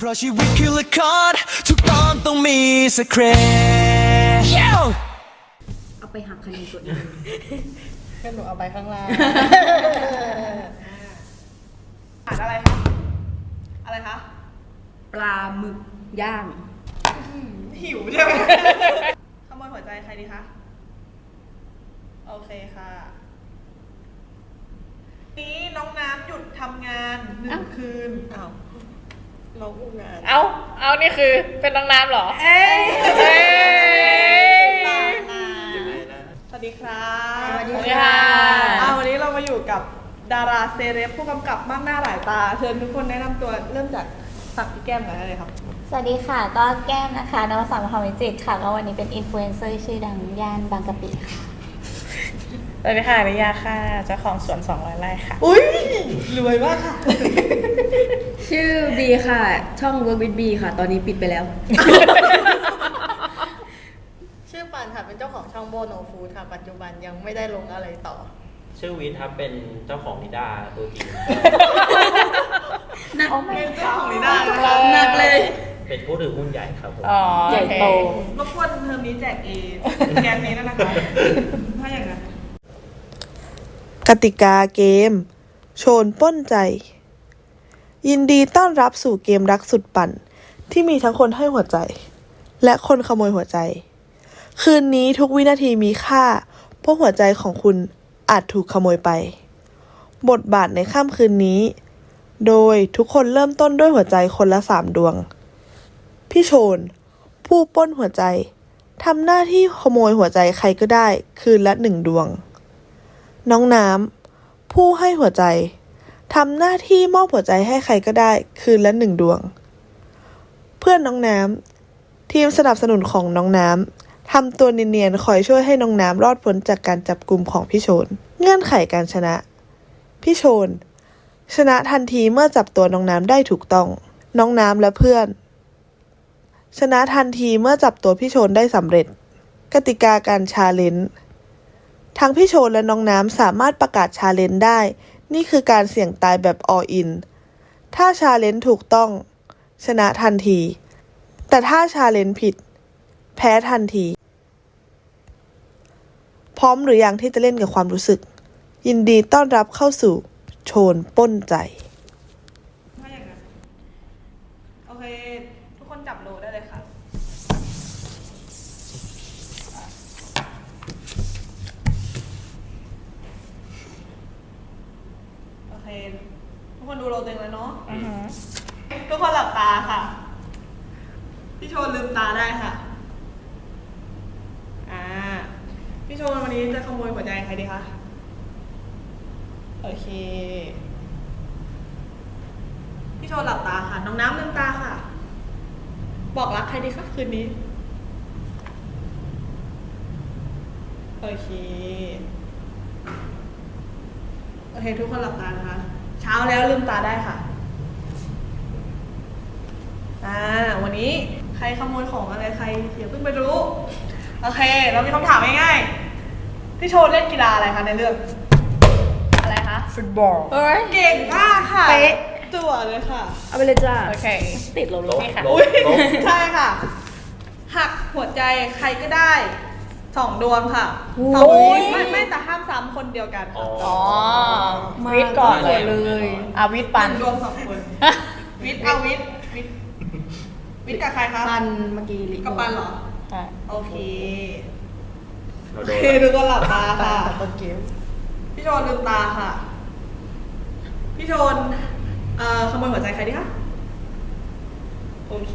เพราะชีวิตคือละครทุกตอนต้องมีสคริปต์เอาไปหักคะแนนตัวเองให้หนูเอาไปข้างล่างอ่านอะไรคะ อะไรคะ ปลาหมึกย่าง หิวใช่ไหมขโมยหัวใจใครดีคะ โอเคค่ะ นี้น้องน้ำหยุดทำงานหนึ่งคืนอ้าว น้องงาน เอาเอานี่คือเป็นน้องน้ำเหรอ เอ้ยเอ้ย สวัสดีครับสวัสดีสวัสดีค่ะค่ะ อ่าวันนี้เรามาอยู่กับดาราเซเลบผู้กำกับมากหน้าหลายตา เชิญทุกคนแนะนำตัวเริ่มจากสักพี่แก้มก่อนได้เลยครับ สวัสดีค่ะ ก็แก้มนะคะนวสารมหาวิจิตรค่ะ ก็วันนี้เป็นอินฟลูเอนเซอร์ชื่อดังย่านบางกะปิค่ะ สวัสดีค่ะริยาค่ะเจ้าของสวน200ไร่ค่ะ อุ้ยรวยมากค่ะ ชื่อบีค่ะ ช่อง Work with B ค่ะ ตอนนี้ปิดไปแล้ว ชื่อปันค่ะ เป็นเจ้าของช่องโบโนฟูดค่ะ ปัจจุบันยังไม่ได้ลงอะไรต่อ ชื่อวิทย์ครับเป็นเจ้าของนิด้าตัวจริง หนักเป็นเจ้าของนิด้าหนักเลย เป็นผู้ถือหุ้นใหญ่ครับผมอ๋อใหญ่โตโอเครบกวนเทอมนี้แจกเอแกนนี้แล้วนะคะ ถ้าอย่างนั้น กติกาเกม โชนป้นใจ ยินดีต้อนรับสู่เกมรักสุดปั่น ที่มีทั้งคนให้หัวใจ และคนขโมยหัวใจ คืนนี้ทุกวินาทีมีค่า เพราะหัวใจของคุณอาจถูกขโมยไป บทบาทในค่ำคืนนี้ โดยทุกคนเริ่มต้นด้วยหัวใจคนละสามดวง พี่โชน ผู้ป้นหัวใจทำหน้าที่ขโมยหัวใจใครก็ได้ คืนละหนึ่งดวง น้องน้ำ ผู้ให้หัวใจ ทำหน้าที่มอบหัวใจให้ใครก็ได้ คืนละหนึ่งดวง เพื่อนน้องน้ำ ทีมสนับสนุนของน้องน้ำ ทำตัวเนียนๆ คอยช่วยให้น้องน้ำรอดพ้นจากการจับกลุ่มของพี่โชน เงื่อนไขการชนะ พี่โชน ชนะทันทีเมื่อจับตัวน้องน้ำได้ถูกต้อง น้องน้ำและเพื่อน ชนะทันทีเมื่อจับตัวพี่โชนได้สำเร็จ กติกาการชาเลนจ์ ทั้งพี่โชนและน้องน้ำสามารถประกาศชาเลนจ์ได้ นี่คือการเสี่ยงตายแบบ all in ถ้าชาเลนจ์ถูกต้อง ชนะทันที แต่ถ้าชาเลนจ์ผิด แพ้ทันที พร้อมหรือยังที่จะเล่นกับความรู้สึก ยินดีต้อนรับเข้าสู่โชนป้นใจ ถ้าอย่างนั้น โอเค ทุกคนจับโลได้เลยค่ะ โอเค ทุกคนดูโลตัวเองแล้วเนาะ อือหือ ทุกคนหลับตาค่ะ พี่โชนลืมตาได้ค่ะ อ่า พี่โช นี้จะขโมยหัวใจใครดีคะ โอเค พี่โชนหลับตาค่ะ น้องน้ำลืมตาค่ะ บอกรักใครดีคะคืนนี้ โอเค โอเค ทุกคนหลับตานะคะ เช้าแล้วลืมตาได้ค่ะ อ่า วันนี้ใครขโมยของอะไรใครอย่าเพิ่งไปรู้ โอเค เรามีคำถามง่ายๆ พี่โชว์เล่นกีฬาอะไรคะในเรื่อง อะไรคะฟุตบอล เอ้ย เก่งมากค่ะเป๊ะ จั่วเลยค่ะ เอาไปเลยจ้าโอเค ติดลมลบนี่ค่ะลบอุ้ยลบใช่ค่ะ หักหัวใจใครก็ได้สองดวงค่ะสองดวงไม่ไม่แต่ห้ามซ้ำคนเดียวกันอ๋อค่ะอ๋อมาวิทย์ก่อนเลยเลยอาวิทย์ปัน หงดวงสองคน วิทย์เอาวิทย์วิทย์วิทย์กับใครคะปันเมื่อกี้ลิกับปันเหรออะโอเคเรา โอโดนเคดูก็หลับตาค่ะ ต้นเกมพี่โชนลืมตาค่ะ พี่โชนเอ่อขโมยหัวใจใครดีคะ โอเค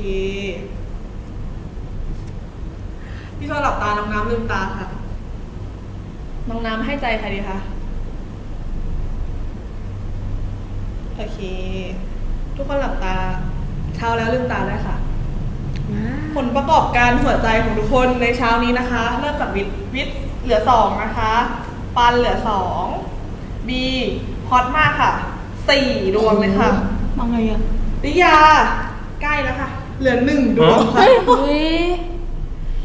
พี่โชนหลับตา น้องน้ำลืมตาค่ะ น้องน้ำให้ใจใครดีคะ โอเค ทุกคนหลับตา เช้าแล้วลืมตาได้ค่ะ ผลประกอบการหัวใจของทุกคนในเช้านี้นะคะ เริ่มจากวิทย์วิทย์เหลือสองนะคะ ปันเหลือสองบีฮอตมากค่ะสี่ดวงเลยค่ะมองไงอะลิยา ใกล้แล้วค่ะ เหลือหนึ่งดวงค่ะอุ้ย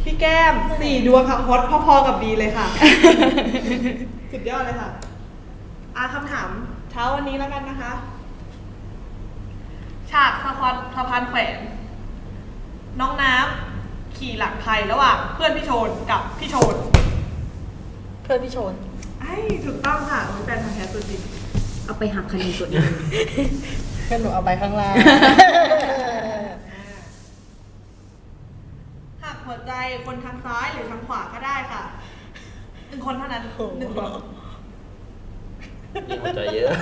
พี่แก้มสี่ดวงค่ะฮอตพอๆกับบีเลยค่ะ สุดยอดเลยค่ะอาคำถามเช้าวันนี้แล้วกันนะคะ ฉากสะพานสะพานแขวน น้องน้ำขี่หลังใครระหว่างเพื่อนพี่โชนกับพี่โชนเพื่อนพี่ชนไอ้ถูกต้องค่ะเป็นแฟนพันธ์แท้ตัวจริงเอาไปหักคะแนนตัวเองเพื่อนหนูเอาไปข้างล่างหักหัวใจคนทางซ้ายหรือทางขวาก็ได้ค่ะหนึ่งคนเท่านั้นหนึ่งดวงมีหัวใจเยอะ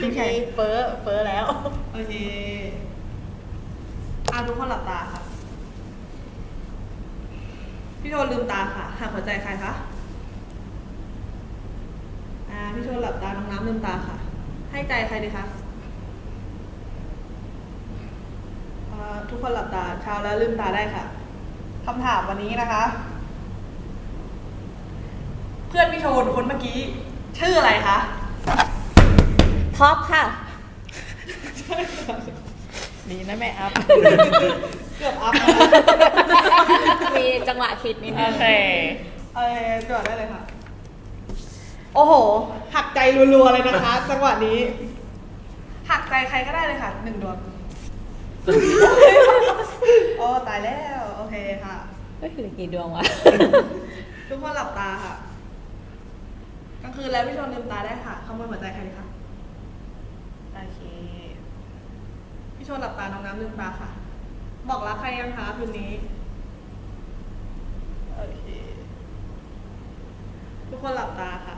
พี่พีเฟ้อเฟ้อแล้ว โอเค อะทุกคนหลับตาค่ะ พี่โทนลืมตาค่ะหักหัวใจใครคะอ่าพี่โทนหลับตา น้องน้ำลืมตาค่ะ ให้ใจใครดีคะทุกคนหลับตาเช้าแล้วลืมตาได้ค่ะคำถามวันนี้นะคะ เพื่อนพี่โทนคนเมื่อกี้ ชื่ออะไรคะท็อปค่ะ ดีนะแม่อัพ เกือบอัพมีจังหวะคิดนิดนึโองเค เออจวดได้เลยค่ะ โอ้โห หักใจรัวๆเลยนะคะ จังหวะนี้ หักใจใครก็ได้เลยค่ะหนึ่งดวงโอ้ตายแล้ว โอเคค่ะเฮ้ยเหลือกี่ดวงวะ ทุกคนหลับตาค่ะกลางคืนแล้วพี่ชนลืมตาได้ค่ะขโมยหัวใจใครดีคะโอเค พี่ชนหลับตาน้องน้ำลืมตาค่ะ บอกรักใครยังคะคืนนี้ โอเค ทุกคนหลับตาค่ะ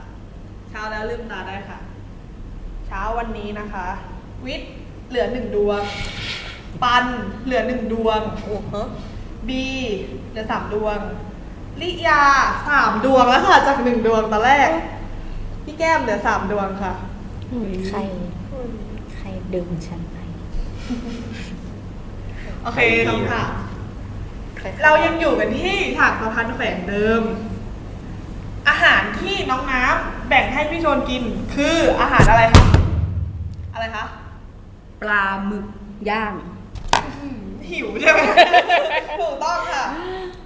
เช้าแล้วลืมตาได้ค่ะ เช้าวันนี้นะคะ วิทย์เหลือหนึ่งดวง ปันเหลือหนึ่งดวง โอ้โหบีเหลือสามดวง ลิยาสามดวงแล้วค่ะจากหนึ่งดวงตอนแรก พี่แก้มเหลือสามดวงค่ะ ใคร ใครดึงฉันไป โอเคคำถามเรายังอยู่กันที่ฉากประพันธ์แฝงเดิม อาหารที่น้องน้ำแบ่งให้พี่โชนกินคืออาหารอะไรคะอะไรคะปลาหมึกย่างอืมหิวใช่ไหมถูกต้องค่ะ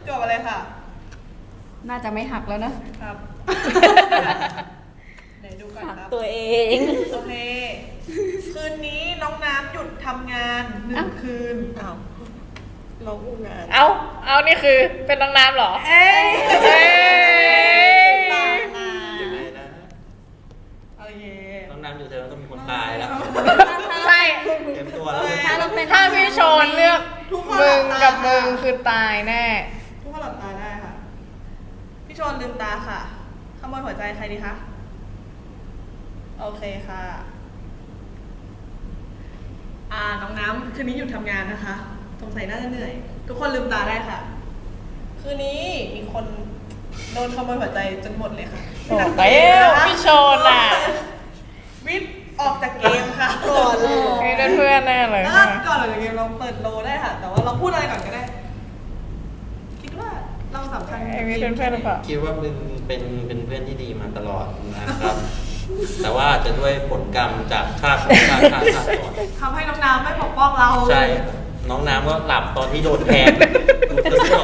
จบอะไรค่ะ น่าจะไม่หักแล้วนะครับไหนดูก่อนหักครับ ตัวเอง โอเค คืนนี้น้องน้ำหยุดทำงานหนึ่งคืนอ้าวน้องอุ้งงานเอาเอานี่คือเป็นน้องน้ำเหรอ เอ้ยเอ้ยยังไงนะโอเคน้องน้ำอยู่เธอต้องมีคนตายแล้วใช่ เตรียมตัวแล้วถ้าเราเป็นถ้าพี่โชนเลือกทุกคนมึงหลับตากับมึงคือตายแน่ ทุกคนหลับตาได้ค่ะ พี่ชนลืมตาค่ะขโมยหัวใจใครดีคะ โอเคค่ะ อ่าน้องน้ำคืนนี้หยุดทำงานนะคะ สงสัยน่าจะเหนื่อย ทุกคนลืมตาได้ค่ะ คืนนี้มีคนโดนขโมยหัวใจจนหมดเลยค่ะโอ้แล้วพี่โชนอะ วิทย์ออกจากเกมค่ะ ก่อนเลยมีเพื่อนๆแน่เลยแล้วใช่ไหมก่อนออกจากเกมเราเปิดโลได้ค่ะ แต่ว่าเราพูดอะไรก่อนก็ได้ คิดว่าเราสำคัญเอ้ยมีเพื่อนๆหรือเปล่า คิดว่าเป็นเป็นเป็นเพื่อนที่ดีมาตลอดนะครับ แต่ว่าอาจจะด้วยผลกรรมจากชาติของชาติชาติชาติก่อนทำให้น้องน้ำไม่ปกป้องเราใช่ น้องน้ำก็หลับตอนที่โดนแทงโดนกระซวก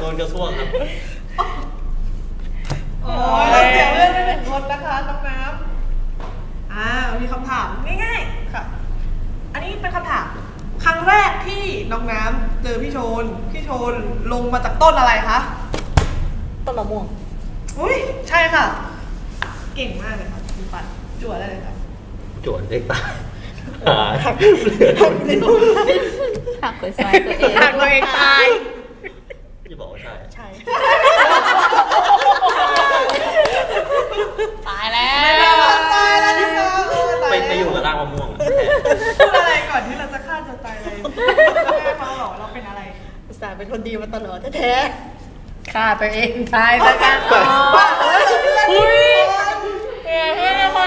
โดนกระซวกครับโอ้ยเราเสียเรื่องไปหนึ่งคนนะคะน้องน้ำอ่ามีคำถามง่ายๆค่ะ อันนี้เป็นคำถาม ครั้งแรกที่น้องน้ำเจอพี่โชนพี่โชนลงมาจากต้นอะไรคะต้นมะม่วงอุ้ยใช่ค่ะ เก่งมากเลยค่ะคุณปัดจั่วได้เลยค่ะจวนเด็กตายหาหักหัวใจตัวเองหักตัวเองตายจะบอกว่าใช่ใช่ตายแล้วตายแล้วนะคะเออตาไปยไปแล้วอยู่กับรากมะม่วงอะพูดอะไรก่อนที่เราจะฆ่าตัวตายเลยแม่เขาบอกเราเป็นอะไรอุตส่าห์เป็นคนดีมาตลอดแท้ๆฆ่าตัวเองตายซะกันอุ้ยเพื่อน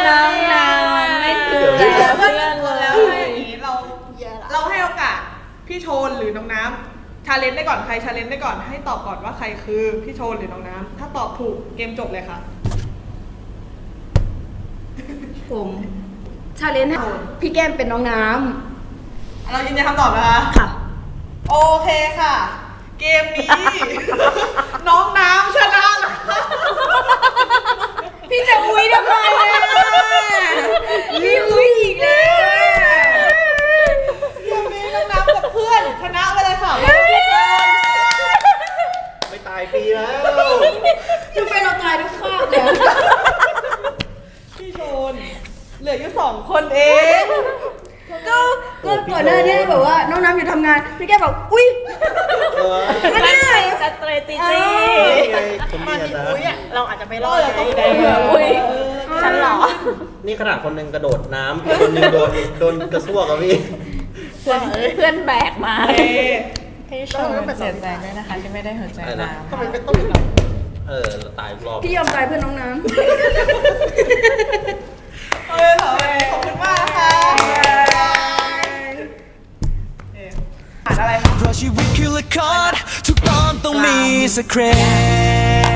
เพื่อนคนน้องน้ำไม่ดูแลเพื่อนเลแล้วยอย่างนี้เราเราให้โอกาสพี่โชนหรือน้องน้ำชาเลนจ์ได้ก่อนใครชาเลนจ์ได้ก่อนให้ตอบก่อนว่าใครคือพี่โชนหรือน้องน้ำถ้าตอบถูกเกมจบเลยค่ะ ผมชาเลนจ์ให้พี่แก้มเป็นน้องน้เรายืนยันคำตอบนะคะำค่ะ โอเคค่ะ เกมนี้ น้องน้ำชนะแล้วค่ะ พี่จะอุ้ยทำไมอะพี่อุ้ยอีกแล้ว เอง ก็ ก็ก่อนหน้านี้แบบว่าน้องน้ำอยู่ทำงานพี่แก้วบอกอุ้ยเออไม่ได้สเตรติเอจีอคนมาเนียที่นะอุ้ยอะเราอาจจะไม่รอดเราต้องไงอุ้ยฉันเหรอนี่ขนาดคนหนึ่งกระโดดน้ำอีกคนหนึ่งโดนโดนกระซวกอะพี่ เพื่อนเพื่อนแบกมาเอพี่ชมเสียใจด้วยนะคะที่ไม่ได้หัวใจอะไรนะ น้ำทำไมเป็นต้องเป็นเราเออตายรอบพี่ยอมตายเพื่อนน้องน้เออขอบคุณขอบคุณมากค่ะ Brush your regular card to bump on me secret.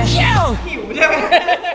Yeah!